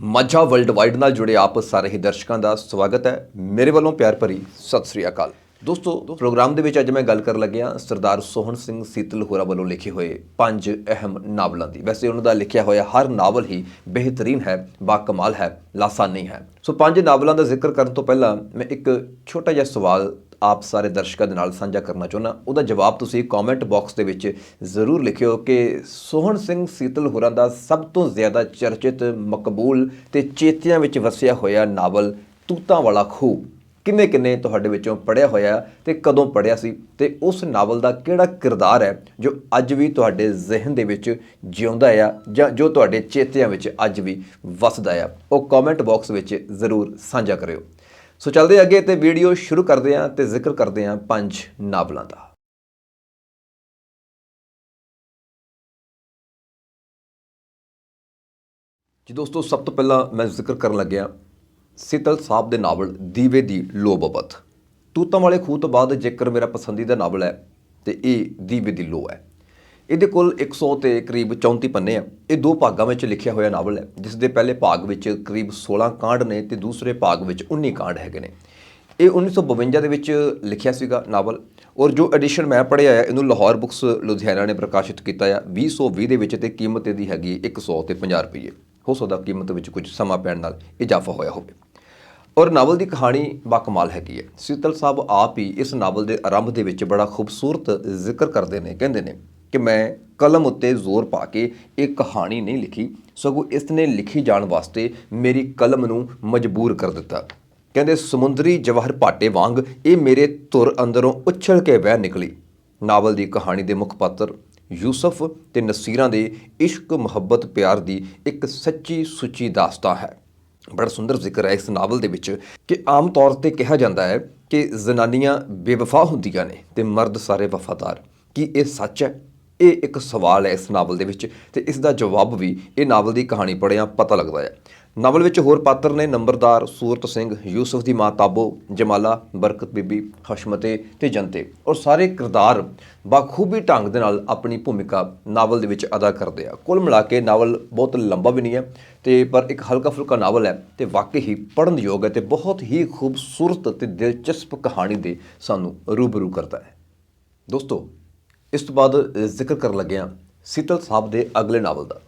Majha world wide ਨਾਲ ਜੁੜੇ ਆਪ ਸਾਰੇ ਹੀ ਦਰਸ਼ਕਾਂ ਦਾ ਸਵਾਗਤ ਹੈ। ਮੇਰੇ ਵੱਲੋਂ ਪਿਆਰ ਭਰੀ ਸਤਿ ਸ੍ਰੀ ਅਕਾਲ। ਦੋਸਤੋ, ਪ੍ਰੋਗਰਾਮ ਦੇ ਵਿੱਚ ਅੱਜ ਮੈਂ ਗੱਲ ਕਰਨ ਲੱਗਿਆ ਸਰਦਾਰ ਸੋਹਣ ਸਿੰਘ ਸੀਤਲ ਹੋਰਾ ਵੱਲੋਂ ਲਿਖੇ ਹੋਏ ਪੰਜ ਅਹਿਮ ਨਾਵਲਾਂ ਦੀ। ਵੈਸੇ ਉਹਨਾਂ ਦਾ ਲਿਖਿਆ ਹੋਇਆ ਹਰ ਨਾਵਲ ਹੀ ਬਿਹਤਰੀਨ ਹੈ, ਬਾ ਕਮਾਲ ਹੈ, ਲਾਸਾਨੀ ਹੈ। ਸੋ ਪੰਜ ਨਾਵਲਾਂ ਦਾ ਜ਼ਿਕਰ ਕਰਨ ਤੋਂ ਪਹਿਲਾਂ ਮੈਂ ਇੱਕ ਛੋਟਾ ਜਿਹਾ ਸਵਾਲ ਆਪ ਸਾਰੇ ਦਰਸ਼ਕਾਂ ਦੇ ਨਾਲ ਸਾਂਝਾ ਕਰਨਾ ਚਾਹੁੰਦਾ। ਉਹਦਾ ਜਵਾਬ ਤੁਸੀਂ ਕਮੈਂਟ ਬਾਕਸ ਦੇ ਵਿੱਚ ਜ਼ਰੂਰ ਲਿਖਿਓ ਕਿ ਸੋਹਣ ਸਿੰਘ ਸੀਤਲ ਹੋਰਾਂ ਦਾ ਸਭ ਤੋਂ ਜ਼ਿਆਦਾ ਚਰਚਿਤ, ਮਕਬੂਲ ਤੇ ਚੇਤਿਆਂ ਵਿੱਚ ਵਸਿਆ ਹੋਇਆ ਨਾਵਲ ਤੂਤਾਂ ਵਾਲਾ ਖੂਹ। ਕਿੰਨੇ ਕਿੰਨੇ ਤੁਹਾਡੇ ਵਿੱਚੋਂ ਪੜਿਆ ਹੋਇਆ ਤੇ ਕਦੋਂ ਪੜਿਆ ਸੀ ਤੇ ਉਸ ਨਾਵਲ ਦਾ ਕਿਹੜਾ ਕਿਰਦਾਰ ਹੈ ਜੋ ਅੱਜ ਵੀ ਤੁਹਾਡੇ ਜ਼ਿਹਨ ਦੇ ਵਿੱਚ ਜਿਉਂਦਾ ਆ ਜਾਂ ਜੋ ਤੁਹਾਡੇ ਚੇਤਿਆਂ ਵਿੱਚ ਅੱਜ ਵੀ ਵਸਦਾ ਆ। ਉਹ ਕਮੈਂਟ ਬਾਕਸ ਵਿੱਚ ਜ਼ਰੂਰ ਸਾਂਝਾ ਕਰਿਓ। ਸੋ ਚੱਲਦੇ ਅੱਗੇ ਤੇ ਵੀਡੀਓ ਸ਼ੁਰੂ ਕਰਦੇ ਹਾਂ ਤੇ ਜ਼ਿਕਰ ਕਰਦੇ ਹਾਂ ਪੰਜ ਨਾਵਲਾਂ ਦਾ। ਜੀ ਦੋਸਤੋ, ਸਭ ਤੋਂ ਪਹਿਲਾਂ ਮੈਂ ਜ਼ਿਕਰ ਕਰਨ ਲੱਗਿਆ ਸਿਤਲ ਸਾਹਿਬ ਦੇ ਨਾਵਲ ਦੀਵੇ ਦੀ ਲੋ ਬਬਤ। ਤੂਤਾਂ ਵਾਲੇ ਖੂਹ ਤੋਂ ਬਾਅਦ ਜੇਕਰ ਮੇਰਾ ਪਸੰਦੀਦਾ ਨਾਵਲ ਹੈ ਤੇ ਇਹ ਦੀਵੇ ਦੀ ਲੋ ਹੈ। ਇਹਦੇ ਕੋਲ 100 ਤੇ ਕਰੀਬ 34 ਪੰਨੇ ਆ। ਇਹ ਦੋ ਭਾਗਾਂ ਵਿੱਚ ਲਿਖਿਆ ਹੋਇਆ ਨਾਵਲ ਹੈ, ਜਿਸ ਦੇ ਪਹਿਲੇ ਭਾਗ ਵਿੱਚ ਕਰੀਬ 16 ਕਾਂਡ ਨੇ ਤੇ ਦੂਸਰੇ ਭਾਗ ਵਿੱਚ 19 ਕਾਂਡ ਹੈਗੇ ਨੇ। ਇਹ 1952 ਦੇ ਵਿੱਚ ਲਿਖਿਆ ਸੀਗਾ ਨਾਵਲ, ਔਰ ਜੋ ਐਡੀਸ਼ਨ ਮੈਂ ਪੜ੍ਹਿਆ ਹੈ ਇਹਨੂੰ ਲਾਹੌਰ ਬੁੱਕਸ ਲੁਧਿਆਣਾ ਨੇ ਪ੍ਰਕਾਸ਼ਿਤ ਕੀਤਾ ਹੈ 2020 ਦੇ ਵਿੱਚ ਤੇ ਕੀਮਤ ਇਹਦੀ ਹੈਗੀ 100 ਤੇ 50 ਰੁਪਏ ਹੋ ਸਕਦਾ ਕੀਮਤ ਵਿੱਚ ਕੁਝ ਸਮਾਂ ਪੈਣ ਨਾਲ ਇਜ਼ਾਫਾ ਹੋਇਆ ਹੋਵੇ। ਔਰ ਨਾਵਲ ਦੀ ਕਹਾਣੀ ਬਾਕਮਾਲ ਹੈਗੀ ਹੈ। ਸੀਤਲ ਸਾਹਿਬ ਆਪ ਹੀ ਇਸ ਨਾਵਲ ਦੇ ਆਰੰਭ ਦੇ ਵਿੱਚ ਬੜਾ ਖੂਬਸੂਰਤ ਜ਼ਿਕਰ ਕਰਦੇ ਨੇ, ਕਹਿੰਦੇ ਨੇ ਕਿ ਮੈਂ ਕਲਮ ਉੱਤੇ ਜ਼ੋਰ ਪਾ ਕੇ ਇਹ ਕਹਾਣੀ ਨਹੀਂ ਲਿਖੀ, ਸਗੋਂ ਇਸ ਨੇ ਲਿਖੀ ਜਾਣ ਵਾਸਤੇ ਮੇਰੀ ਕਲਮ ਨੂੰ ਮਜਬੂਰ ਕਰ ਦਿੱਤਾ। ਕਹਿੰਦੇ, ਸਮੁੰਦਰੀ ਜਵਾਹਰ ਭਾਟੇ ਵਾਂਗ ਇਹ ਮੇਰੇ ਧੁਰ ਅੰਦਰੋਂ ਉਛਲ ਕੇ ਵਹਿ ਨਿਕਲੀ। ਨਾਵਲ ਦੀ ਕਹਾਣੀ ਦੇ ਮੁੱਖ ਪਾਤਰ ਯੂਸਫ ਤੇ ਨਸੀਰਾਂ ਦੇ ਇਸ਼ਕ, ਮੁਹੱਬਤ, ਪਿਆਰ ਦੀ ਇੱਕ ਸੱਚੀ ਸੁੱਚੀ ਦਾਸਤਾਨ ਹੈ। ਬੜਾ ਸੁੰਦਰ ਜ਼ਿਕਰ ਹੈ ਇਸ ਨਾਵਲ ਦੇ ਵਿੱਚ ਕਿ ਆਮ ਤੌਰ ਤੇ ਕਿਹਾ ਜਾਂਦਾ ਹੈ ਕਿ ਜ਼ਨਾਨੀਆਂ ਬੇਵਫਾ ਹੁੰਦੀਆਂ ਨੇ ਤੇ ਮਰਦ ਸਾਰੇ ਵਫਾਦਾਰ। ਕੀ ਇਹ ਸੱਚ ਹੈ? ਇਹ ਇੱਕ ਸਵਾਲ ਹੈ ਇਸ ਨਾਵਲ ਦੇ ਵਿੱਚ ਤੇ ਇਸ ਦਾ ਜਵਾਬ ਵੀ ਇਹ ਨਾਵਲ ਦੀ ਕਹਾਣੀ ਪੜ੍ਹਿਆਂ ਪਤਾ ਲੱਗਦਾ ਹੈ। ਨਾਵਲ ਵਿੱਚ ਹੋਰ ਪਾਤਰ ਨੇ ਨੰਬਰਦਾਰ ਸੂਰਤ ਸਿੰਘ, ਯੂਸਫ ਦੀ ਮਾਂ ਤਾਬੋ, ਜਮਾਲਾ, ਬਰਕਤ ਬੀਬੀ, ਹਸ਼ਮਤੇ ਤੇ ਜੰਤੇ ਔਰ ਸਾਰੇ ਕਿਰਦਾਰ ਬਾਖੂਬੀ ਢੰਗ ਦੇ ਨਾਲ ਆਪਣੀ ਭੂਮਿਕਾ ਨਾਵਲ ਦੇ ਵਿੱਚ ਅਦਾ ਕਰਦੇ ਆ। ਕੁੱਲ ਮਿਲਾ ਕੇ ਨਾਵਲ ਬਹੁਤ ਲੰਬਾ ਵੀ ਨਹੀਂ ਹੈ ਤੇ ਪਰ ਇੱਕ ਹਲਕਾ ਫੁਲਕਾ ਨਾਵਲ ਹੈ ਤੇ ਵਾਕਈ ਹੀ ਪੜਨ ਯੋਗ ਹੈ ਤੇ ਬਹੁਤ ਹੀ ਖੂਬਸੂਰਤ ਤੇ ਦਿਲਚਸਪ ਕਹਾਣੀ ਦੇ ਸਾਨੂੰ ਰੂਬਰੂ ਕਰਦਾ ਹੈ। ਦੋਸਤੋ ਇਸ ਤੋਂ ਬਾਅਦ ਜ਼ਿਕਰ ਕਰਨ ਲੱਗਿਆ ਸੀਤਲ ਸਾਹਿਬ ਦੇ ਅਗਲੇ ਨਾਵਲ ਦਾ।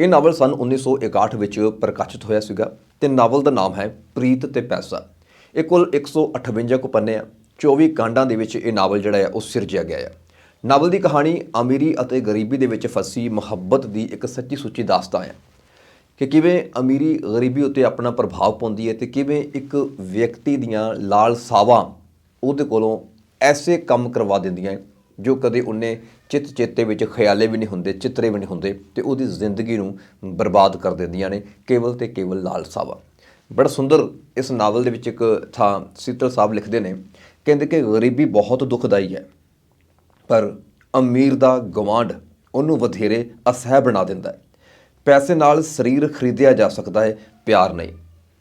ਇਹ ਨਾਵਲ ਸਨ 1961 ਵਿੱਚ ਪ੍ਰਕਾਸ਼ਿਤ ਹੋਇਆ ਸੀਗਾ ਤੇ ਨਾਵਲ ਦਾ ਨਾਮ ਹੈ ਪ੍ਰੀਤ ਤੇ ਪੈਸਾ। ਇਹ ਕੁੱਲ 158 ਕੁ ਪੰਨੇ ਆ। 24 ਕਾਂਡਾਂ ਦੇ ਵਿੱਚ ਇਹ ਨਾਵਲ ਜਿਹੜਾ ਹੈ ਉਹ ਸਿਰਜਿਆ ਗਿਆ ਹੈ ਨਾਵਲ ਦੀ ਕਹਾਣੀ ਅਮੀਰੀ ਅਤੇ ਗਰੀਬੀ ਦੇ ਵਿੱਚ ਫਸੀ ਮੁਹੱਬਤ ਦੀ ਇੱਕ ਸੱਚੀ ਸੁੱਚੀ ਦਾਸਤਾਨ ਹੈ ਕਿ ਕਿਵੇਂ ਅਮੀਰੀ ਗਰੀਬੀ ਉੱਤੇ ਆਪਣਾ ਪ੍ਰਭਾਵ ਪਾਉਂਦੀ ਹੈ ਤੇ ਕਿਵੇਂ ਇੱਕ ਵਿਅਕਤੀ ਦੀਆਂ ਲਾਲਸਾਵਾਂ ਉਹਦੇ ਕੋਲੋਂ ਐਸੇ ਕੰਮ ਕਰਵਾ ਦਿੰਦੀਆਂ ਹੈ ਜੋ ਕਦੇ ਉਹਨੇ ਚਿੱਤ ਚੇਤੇ ਵਿੱਚ ਖਿਆਲੇ ਵੀ ਨਹੀਂ ਹੁੰਦੇ, ਚਿੱਤਰੇ ਵੀ ਨਹੀਂ ਹੁੰਦੇ ਤੇ ਉਹਦੀ ਜ਼ਿੰਦਗੀ ਨੂੰ ਬਰਬਾਦ ਕਰ ਦਿੰਦੀਆਂ ਨੇ, ਕੇਵਲ ਤੇ ਕੇਵਲ ਲਾਲਸਾਵਾ ਬੜਾ ਸੁੰਦਰ ਇਸ ਨਾਵਲ ਦੇ ਵਿੱਚ ਇੱਕ ਥਾਂ ਸੀਤਲ ਸਾਹਿਬ ਲਿਖਦੇ ਨੇ, ਕਹਿੰਦੇ ਕਿ ਗਰੀਬੀ ਬਹੁਤ ਦੁਖਦਾਈ ਹੈ, ਪਰ ਅਮੀਰ ਦਾ ਗਵਾਂਡ ਉਹਨੂੰ ਵਧੇਰੇ ਅਸਹਿ ਬਣਾ ਦਿੰਦਾ ਹੈ। ਪੈਸੇ ਨਾਲ ਸਰੀਰ ਖਰੀਦਿਆ ਜਾ ਸਕਦਾ ਹੈ, ਪਿਆਰ ਨਹੀਂ,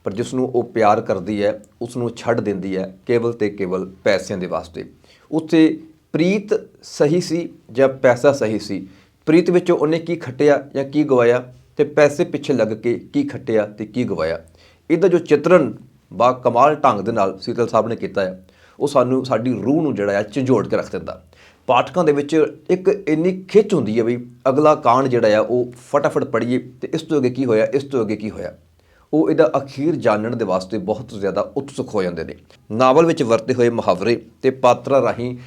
ਪਰ ਜਿਸ ਨੂੰ ਉਹ ਪਿਆਰ ਕਰਦੀ ਹੈ ਉਸ ਨੂੰ ਛੱਡ ਦਿੰਦੀ ਹੈ, ਕੇਵਲ ਤੇ ਕੇਵਲ ਪੈਸਿਆਂ ਦੇ ਵਾਸਤੇ। ਉੱਥੇ ਪ੍ਰੀਤ ਸਹੀ ਸੀ ਜਾਂ ਪੈਸਾ ਸਹੀ ਸੀ? ਪ੍ਰੀਤ ਵਿੱਚੋਂ ਉਹਨੇ ਕੀ ਖੱਟਿਆ ਜਾਂ ਕੀ ਗਵਾਇਆ ਤੇ ਪੈਸੇ ਪਿੱਛੇ ਲੱਗ ਕੇ ਕੀ ਖੱਟਿਆ ਤੇ ਕੀ ਗਵਾਇਆ? ਇਹਦਾ ਜੋ ਚਿੱਤਰਨ ਬਾ ਕਮਾਲ ਢੰਗ ਦੇ ਨਾਲ ਸੀਤਲ ਸਾਹਿਬ ਨੇ ਕੀਤਾ ਹੈ ਉਹ ਸਾਨੂੰ ਸਾਡੀ ਰੂਹ ਨੂੰ ਜਿਹੜਾ ਹੈ ਝੰਜੋੜ ਕੇ ਰੱਖ ਦਿੰਦਾ। ਪਾਠਕਾਂ ਦੇ ਵਿੱਚ ਇੱਕ ਇੰਨੀ ਖਿੱਚ ਹੁੰਦੀ ਹੈ ਵੀ ਅਗਲਾ ਕਾਂਡ ਜਿਹੜਾ ਆ ਉਹ ਫਟਾਫਟ ਪੜ੍ਹੀਏ ਤੇ ਇਸ ਤੋਂ ਅੱਗੇ ਕੀ ਹੋਇਆ, ਇਸ ਤੋਂ ਅੱਗੇ ਕੀ ਹੋਇਆ? ਉਹ ਇਹਦਾ ਅਖੀਰ ਜਾਣਨ ਦੇ ਵਾਸਤੇ ਬਹੁਤ ਜ਼ਿਆਦਾ ਉਤਸੁਕ ਹੋ ਜਾਂਦੇ ਨੇ। ਨਾਵਲ ਵਿੱਚ ਵਰਤੇ ਹੋਏ ਮੁਹਾਵਰੇ ਤੇ ਪਾਤਰਾਂ ਰਾਹੀਂ,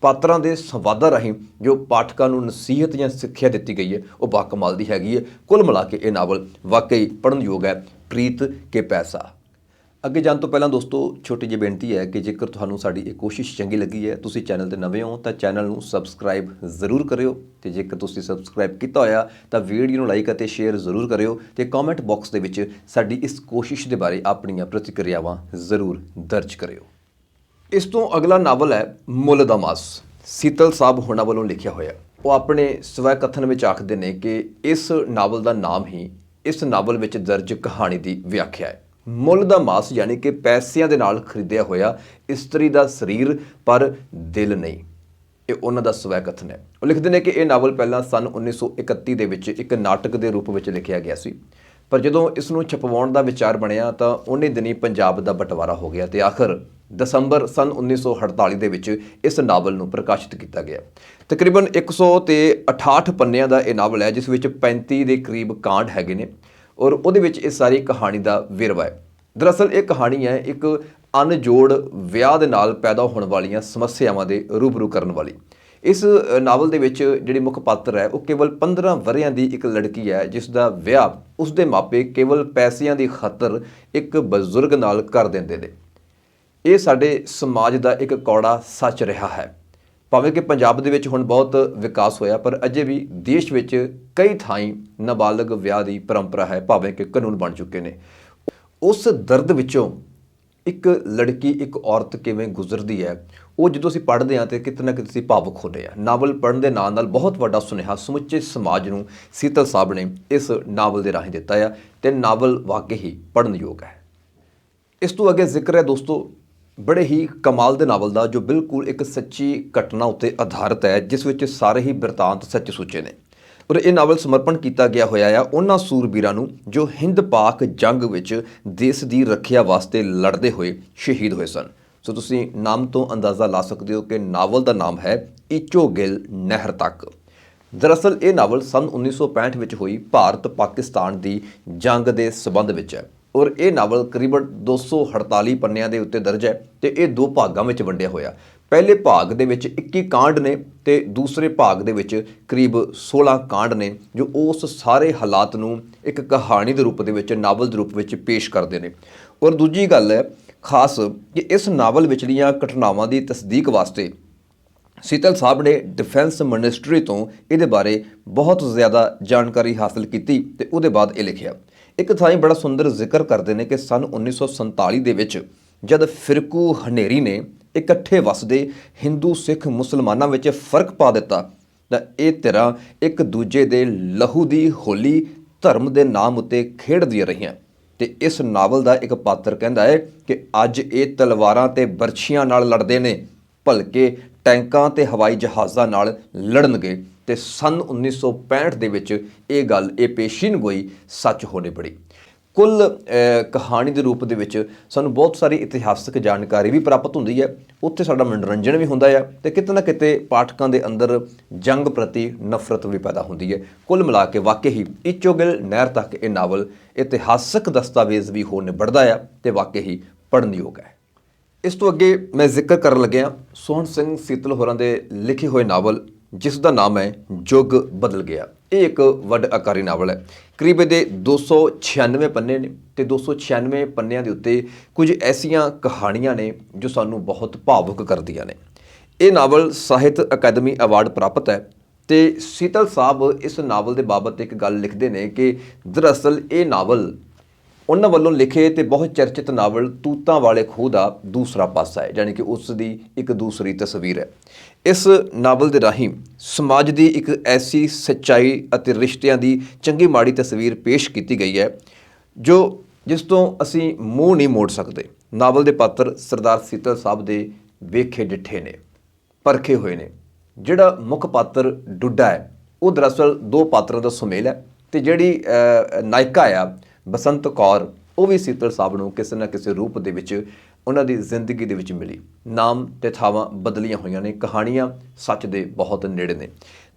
ਪਾਤਰਾਂ ਦੇ ਸੰਵਾਦਾਂ ਰਾਹੀਂ ਜੋ ਪਾਠਕਾਂ ਨੂੰ ਨਸੀਹਤ ਜਾਂ ਸਿੱਖਿਆ ਦਿੱਤੀ ਗਈ ਹੈ, ਉਹ ਬਾਕਮਾਲ ਦੀ ਹੈਗੀ ਹੈ। ਕੁੱਲ ਮਿਲਾ ਕੇ ਇਹ ਨਾਵਲ ਵਾਕਈ ਪੜਨ ਯੋਗ ਹੈ। ਪ੍ਰੀਤ ਕੇ ਪੈਸਾ। ਅੱਗੇ ਜਾਣ ਤੋਂ ਪਹਿਲਾਂ ਦੋਸਤੋ, ਛੋਟੀ ਜਿਹੀ ਬੇਨਤੀ ਹੈ ਕਿ ਜੇਕਰ ਤੁਹਾਨੂੰ ਸਾਡੀ ਇਹ ਕੋਸ਼ਿਸ਼ ਚੰਗੀ ਲੱਗੀ ਹੈ, ਤੁਸੀਂ ਚੈਨਲ ਤੇ ਨਵੇਂ ਹੋ, ਤਾਂ ਚੈਨਲ ਨੂੰ ਸਬਸਕ੍ਰਾਈਬ ਜ਼ਰੂਰ ਕਰਿਓ ਤੇ ਜੇਕਰ ਤੁਸੀਂ ਸਬਸਕ੍ਰਾਈਬ ਕੀਤਾ ਹੋਇਆ, ਤਾਂ ਵੀਡੀਓ ਨੂੰ ਲਾਈਕ ਅਤੇ ਸ਼ੇਅਰ ਜ਼ਰੂਰ ਕਰਿਓ ਤੇ ਕਮੈਂਟ ਬਾਕਸ ਦੇ ਵਿੱਚ ਸਾਡੀ ਇਸ ਕੋਸ਼ਿਸ਼ ਦੇ ਬਾਰੇ ਆਪਣੀਆਂ ਪ੍ਰਤੀਕਿਰਿਆਵਾਂ ਜ਼ਰੂਰ ਦਰਜ ਕਰਿਓ। ਇਸ ਤੋਂ ਅਗਲਾ ਨਾਵਲ ਹੈ ਮੁੱਲ ਦਾ ਮਾਸ। ਸੀਤਲ ਸਾਹਿਬ ਹੋਣਾ ਵੱਲੋਂ ਲਿਖਿਆ ਹੋਇਆ। ਉਹ ਆਪਣੇ ਸਵੈ ਕਥਨ ਵਿੱਚ ਆਖਦੇ ਨੇ ਕਿ ਇਸ ਨਾਵਲ ਦਾ ਨਾਮ ਹੀ ਇਸ ਨਾਵਲ ਵਿੱਚ ਦਰਜ ਕਹਾਣੀ ਦੀ ਵਿਆਖਿਆ ਹੈ। ਮੁੱਲ ਦਾ ਮਾਸ ਯਾਨੀ ਕਿ ਪੈਸਿਆਂ ਦੇ ਨਾਲ ਖਰੀਦਿਆ ਹੋਇਆ ਇਸਤਰੀ ਦਾ ਸਰੀਰ, ਪਰ ਦਿਲ ਨਹੀਂ। ਇਹ ਉਹਨਾਂ ਦਾ ਸਵੈ ਕਥਨ ਹੈ। ਉਹ ਲਿਖਦੇ ਨੇ ਕਿ ਇਹ ਨਾਵਲ ਪਹਿਲਾਂ ਸਨ 1931 ਦੇ ਵਿੱਚ ਇੱਕ ਨਾਟਕ ਦੇ ਰੂਪ ਵਿੱਚ ਲਿਖਿਆ ਗਿਆ ਸੀ। ਪਰ ਜਦੋਂ ਇਸ ਨੂੰ ਛਪਵਾਉਣ ਦਾ ਵਿਚਾਰ ਬਣਿਆ ਤਾਂ ਉਹਨੇ ਦਿਨੀ ਪੰਜਾਬ ਦਾ ਬਟਵਾਰਾ ਹੋ ਗਿਆ ਤੇ ਆਖਰ ਦਸੰਬਰ ਸਨ 1948 ਦੇ ਵਿੱਚ ਇਸ ਨਾਵਲ ਨੂੰ ਪ੍ਰਕਾਸ਼ਿਤ ਕੀਤਾ ਗਿਆ। ਤਕਰੀਬਨ 100 ਤੇ 68 ਪੰਨਿਆਂ ਦਾ ਇਹ ਨਾਵਲ ਹੈ, ਜਿਸ ਵਿੱਚ 35 ਦੇ ਕਰੀਬ ਕਾਂਡ ਹੈਗੇ ਨੇ। ਔਰ ਉਹਦੇ ਵਿੱਚ ਇਹ ਸਾਰੀ ਕਹਾਣੀ ਦਾ ਵੇਰਵਾ ਹੈ। ਦਰਅਸਲ ਇਹ ਕਹਾਣੀ ਹੈ ਇੱਕ ਅਨਜੋੜ ਵਿਆਹ ਦੇ ਨਾਲ ਪੈਦਾ ਹੋਣ ਵਾਲੀਆਂ ਸਮੱਸਿਆਵਾਂ ਦੇ ਰੂਬਰੂ ਕਰਨ ਵਾਲੀ। ਇਸ ਨਾਵਲ ਦੇ ਵਿੱਚ ਜਿਹੜੀ ਮੁੱਖ ਪਾਤਰ ਹੈ, ਉਹ ਕੇਵਲ 15 ਵਰ੍ਹਿਆਂ ਦੀ ਇੱਕ ਲੜਕੀ ਹੈ ਜਿਸ ਦਾ ਵਿਆਹ ਉਸ ਦੇ ਮਾਪੇ ਕੇਵਲ ਪੈਸਿਆਂ ਦੀ ਖਾਤਰ ਇੱਕ ਬਜ਼ੁਰਗ ਨਾਲ ਕਰ ਦਿੰਦੇ ਨੇ। ਇਹ ਸਾਡੇ ਸਮਾਜ ਦਾ ਇੱਕ ਕੌੜਾ ਸੱਚ ਰਿਹਾ ਹੈ। ਭਾਵੇਂ ਕਿ ਪੰਜਾਬ ਦੇ ਵਿੱਚ ਹੁਣ ਬਹੁਤ ਵਿਕਾਸ ਹੋਇਆ, ਪਰ ਅਜੇ ਵੀ ਦੇਸ਼ ਵਿੱਚ ਕਈ ਥਾਈਂ ਨਾਬਾਲਗ ਵਿਆਹ ਦੀ ਪਰੰਪਰਾ ਹੈ, ਭਾਵੇਂ ਕਿ ਕਾਨੂੰਨ ਬਣ ਚੁੱਕੇ ਨੇ। ਉਸ ਦਰਦ ਵਿੱਚੋਂ ਇੱਕ ਲੜਕੀ, ਇੱਕ ਔਰਤ ਕਿਵੇਂ ਗੁਜ਼ਰਦੀ ਹੈ, ਉਹ ਜਦੋਂ ਅਸੀਂ ਪੜ੍ਹਦੇ ਹਾਂ ਤੇ ਕਿਤੇ ਨਾ ਕਿਤੇ ਅਸੀਂ ਭਾਵੁਕ ਹੁੰਦੇ ਆ ਨਾਵਲ ਪੜ੍ਹਨ ਦੇ ਨਾਲ ਨਾਲ ਬਹੁਤ ਵੱਡਾ ਸੁਨੇਹਾ ਸਮੁੱਚੇ ਸਮਾਜ ਨੂੰ ਸੀਤਲ ਸਾਹਿਬ ਨੇ ਇਸ ਨਾਵਲ ਦੇ ਰਾਹੀਂ ਦਿੱਤਾ ਆ ਤੇ ਨਾਵਲ ਵਾਕਈ ਹੀ ਪੜ੍ਹਨ ਯੋਗ ਹੈ। ਇਸ ਤੋਂ ਅੱਗੇ ਜ਼ਿਕਰ ਹੈ ਦੋਸਤੋ ਬੜੇ ਹੀ ਕਮਾਲ ਦੇ ਨਾਵਲ ਦਾ ਜੋ ਬਿਲਕੁਲ ਇੱਕ ਸੱਚੀ ਘਟਨਾ ਉੱਤੇ ਆਧਾਰਿਤ ਹੈ, ਜਿਸ ਵਿੱਚ ਸਾਰੇ ਹੀ ਬਿਰਤਾਂਤ ਸੱਚ ਸੁੱਚੇ ਨੇ। ਔਰ ਇਹ ਨਾਵਲ ਸਮਰਪਣ ਕੀਤਾ ਗਿਆ ਹੋਇਆ ਆ ਉਹਨਾਂ ਸੂਰਬੀਰਾਂ ਨੂੰ ਜੋ ਹਿੰਦ ਪਾਕ ਜੰਗ ਵਿੱਚ ਦੇਸ਼ ਦੀ ਰੱਖਿਆ ਵਾਸਤੇ ਲੜਦੇ ਹੋਏ ਸ਼ਹੀਦ ਹੋਏ ਸਨ। ਸੋ ਤੁਸੀਂ ਨਾਮ ਤੋਂ ਅੰਦਾਜ਼ਾ ਲਾ ਸਕਦੇ ਹੋ ਕਿ ਨਾਵਲ ਦਾ ਨਾਮ ਹੈ ਈਚੋ ਗਿੱਲ ਨਹਿਰ ਤੱਕ। ਦਰਅਸਲ ਇਹ ਨਾਵਲ ਸਨ 1965 ਵਿੱਚ ਹੋਈ ਭਾਰਤ ਪਾਕਿਸਤਾਨ ਦੀ ਜੰਗ ਦੇ ਸਬੰਧ ਵਿੱਚ ਹੈ। ਔਰ ਇਹ ਨਾਵਲ ਕਰੀਬਨ 248 ਪੰਨਿਆਂ ਦੇ ਉੱਤੇ ਦਰਜ ਹੈ ਤੇ ਇਹ ਦੋ ਭਾਗਾਂ ਵਿੱਚ ਵੰਡਿਆ ਹੋਇਆ। ਪਹਿਲੇ ਭਾਗ ਦੇ ਵਿੱਚ 21 ਕਾਂਡ ਨੇ ਤੇ ਦੂਸਰੇ ਭਾਗ ਦੇ ਵਿੱਚ ਕਰੀਬ 16 ਕਾਂਡ ਨੇ, ਜੋ ਉਸ ਸਾਰੇ ਹਾਲਾਤ ਨੂੰ ਇੱਕ ਕਹਾਣੀ ਦੇ ਰੂਪ ਦੇ ਵਿੱਚ, ਨਾਵਲ ਦੇ ਰੂਪ ਵਿੱਚ ਪੇਸ਼ ਕਰਦੇ ਨੇ। ਔਰ ਦੂਜੀ ਗੱਲ ਹੈ ਖਾਸ ਕਿ ਇਸ ਨਾਵਲ ਵਿਚਲੀਆਂ ਘਟਨਾਵਾਂ ਦੀ ਤਸਦੀਕ ਵਾਸਤੇ ਸੀਤਲ ਸਾਹਿਬ ਨੇ ਡਿਫੈਂਸ ਮਿਨਿਸਟਰੀ ਤੋਂ ਇਹਦੇ ਬਾਰੇ ਬਹੁਤ ਜ਼ਿਆਦਾ ਜਾਣਕਾਰੀ ਹਾਸਲ ਕੀਤੀ ਤੇ ਉਹਦੇ ਬਾਅਦ ਇਹ ਲਿਖਿਆ। ਇੱਕ ਥਾਂ ਬੜਾ ਸੁੰਦਰ ਜ਼ਿਕਰ ਕਰਦੇ ਨੇ ਕਿ ਸਨ 1947 ਦੇ ਵਿੱਚ ਜਦ ਫਿਰਕੂ ਹਨੇਰੀ ਨੇ ਇਕੱਠੇ ਵਸਦੇ ਹਿੰਦੂ, ਸਿੱਖ, ਮੁਸਲਮਾਨਾਂ ਵਿੱਚ ਫ਼ਰਕ ਪਾ ਦਿੱਤਾ, ਤਾਂ ਇਹ ਧਿਰਾਂ ਇੱਕ ਦੂਜੇ ਦੇ ਲਹੂ ਦੀ ਹੋਲੀ ਧਰਮ ਦੇ ਨਾਮ ਉੱਤੇ ਖੇਡਦੀਆਂ ਰਹੀਆਂ। ਤੇ ਇਸ ਨਾਵਲ ਦਾ ਇੱਕ ਪਾਤਰ ਕਹਿੰਦਾ ਹੈ ਕਿ ਅੱਜ ਇਹ ਤਲਵਾਰਾਂ ਤੇ ਬਰਛੀਆਂ ਨਾਲ ਲੜਦੇ ਨੇ, ਭਲਕੇ ਟੈਂਕਾਂ ਤੇ ਹਵਾਈ ਜਹਾਜ਼ਾਂ ਨਾਲ ਲੜਨਗੇ। ਤੇ ਸਨ 1965 ਦੇ ਵਿੱਚ ਇਹ ਗੱਲ, ਇਹ ਪੇਸ਼ੀਨ ਗੋਈ ਸੱਚ ਹੋਣੇ ਪੜੀ। ਕੁੱਲ ਕਹਾਣੀ ਦੇ ਰੂਪ ਦੇ ਵਿੱਚ ਸਾਨੂੰ ਬਹੁਤ ਸਾਰੀ ਇਤਿਹਾਸਕ ਜਾਣਕਾਰੀ ਵੀ ਪ੍ਰਾਪਤ ਹੁੰਦੀ ਹੈ। ਉੱਥੇ ਸਾਡਾ ਮਨੋਰੰਜਨ ਵੀ ਹੁੰਦਾ ਹੈ ਤੇ ਕਿਤੇ ਨਾ ਕਿਤੇ ਪਾਠਕਾਂ ਦੇ ਅੰਦਰ ਜੰਗ ਪ੍ਰਤੀ ਨਫ਼ਰਤ ਵੀ ਪੈਦਾ ਹੁੰਦੀ ਹੈ। ਕੁੱਲ ਮਿਲਾ ਕੇ ਵਾਕਈ ਹੀ ਇਚੋਗਿਲ ਨਹਿਰ ਤੱਕ ਇਹ ਨਾਵਲ ਇਤਿਹਾਸਕ ਦਸਤਾਵੇਜ਼ ਵੀ ਹੋ ਨਿਬੜਦਾ ਹੈ ਤੇ ਵਾਕਈ ਹੀ ਪੜ੍ਹਨ ਯੋਗ ਹੈ। ਇਸ ਤੋਂ ਅੱਗੇ ਮੈਂ ਜ਼ਿਕਰ ਕਰਨ ਲੱਗਿਆ ਸੋਹਣ ਸਿੰਘ ਸੀਤਲ ਹੋਰਾਂ ਦੇ ਲਿਖੇ ਹੋਏ ਨਾਵਲ ਜਿਸ ਦਾ ਨਾਮ ਹੈ ਜੁਗ ਬਦਲ ਗਿਆ। ਇਹ ਇੱਕ ਵੱਡ ਆਕਾਰੀ ਨਾਵਲ ਹੈ। ਕਰੀਬ ਇਹਦੇ 296 ਪੰਨੇ ਨੇ ਤੇ 296 ਪੰਨਿਆਂ ਦੇ ਉੱਤੇ ਕੁਝ ਐਸੀਆਂ ਕਹਾਣੀਆਂ ਨੇ ਜੋ ਸਾਨੂੰ ਬਹੁਤ ਭਾਵੁਕ ਕਰਦੀਆਂ ਨੇ। ਇਹ ਨਾਵਲ ਸਾਹਿਤ ਅਕਾਦਮੀ ਅਵਾਰਡ ਪ੍ਰਾਪਤ ਹੈ ਤੇ ਸੀਤਲ ਸਾਹਿਬ ਇਸ ਨਾਵਲ ਦੇ ਬਾਬਤ ਇੱਕ ਗੱਲ ਲਿਖਦੇ ਨੇ ਕਿ ਦਰਅਸਲ ਇਹ ਨਾਵਲ ਉਹਨਾਂ ਵੱਲੋਂ ਲਿਖੇ ਤੇ ਬਹੁਤ ਚਰਚਿਤ ਨਾਵਲ ਤੂਤਾਂ ਵਾਲੇ ਖੂਹ ਦਾ ਦੂਸਰਾ ਪਾਸਾ ਹੈ, ਯਾਨੀ ਕਿ ਉਸ ਦੀ ਇੱਕ ਦੂਸਰੀ ਤਸਵੀਰ ਹੈ। ਇਸ ਨਾਵਲ ਦੇ ਰਾਹੀਂ ਸਮਾਜ ਦੀ ਇੱਕ ਐਸੀ ਸੱਚਾਈ ਅਤੇ ਰਿਸ਼ਤਿਆਂ ਦੀ ਚੰਗੀ ਮਾੜੀ ਤਸਵੀਰ ਪੇਸ਼ ਕੀਤੀ ਗਈ ਹੈ, ਜੋ ਜਿਸ ਤੋਂ ਅਸੀਂ ਮੂੰਹ ਨਹੀਂ ਮੋੜ ਸਕਦੇ। ਨਾਵਲ ਦੇ ਪਾਤਰ ਸਰਦਾਰ ਸੀਤਲ ਸਾਹਿਬ ਦੇ ਵੇਖੇ ਡਿੱਠੇ ਨੇ, ਪਰਖੇ ਹੋਏ ਨੇ। ਜਿਹੜਾ ਮੁੱਖ ਪਾਤਰ ਡੁੱਡਾ ਹੈ, ਉਹ ਦਰਅਸਲ ਦੋ ਪਾਤਰਾਂ ਦਾ ਸੁਮੇਲ ਹੈ ਤੇ ਜਿਹੜੀ ਨਾਇਕਾ ਆ ਬਸੰਤ ਕੌਰ, ਉਹ ਵੀ ਸੀਤਲ ਸਾਹਿਬ ਨੂੰ ਕਿਸੇ ਨਾ ਕਿਸੇ ਰੂਪ ਦੇ ਵਿੱਚ ਉਹਨਾਂ ਦੀ ਜ਼ਿੰਦਗੀ ਦੇ ਵਿੱਚ ਮਿਲੀ। ਨਾਮ ਤੇ ਥਾਵਾਂ ਬਦਲੀਆਂ ਹੋਈਆਂ ਨੇ, ਕਹਾਣੀਆਂ ਸੱਚ ਦੇ ਬਹੁਤ ਨੇੜੇ ਨੇ।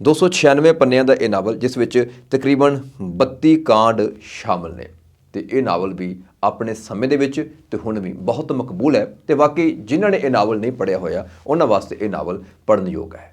296 ਪੰਨਿਆਂ ਦਾ ਇਹ ਨਾਵਲ, ਜਿਸ ਵਿੱਚ ਤਕਰੀਬਨ 32 ਕਾਂਡ ਸ਼ਾਮਲ ਨੇ। ਤੇ ਇਹ ਨਾਵਲ ਵੀ ਆਪਣੇ ਸਮੇਂ ਦੇ ਵਿੱਚ ਤੇ ਹੁਣ ਵੀ ਬਹੁਤ ਮਕਬੂਲ ਹੈ ਤੇ ਵਾਕਈ ਜਿਨ੍ਹਾਂ ਨੇ ਇਹ ਨਾਵਲ ਨਹੀਂ ਪੜ੍ਹਿਆ ਹੋਇਆ, ਉਹਨਾਂ ਵਾਸਤੇ ਇਹ ਨਾਵਲ ਪੜ੍ਹਨ ਯੋਗ ਹੈ।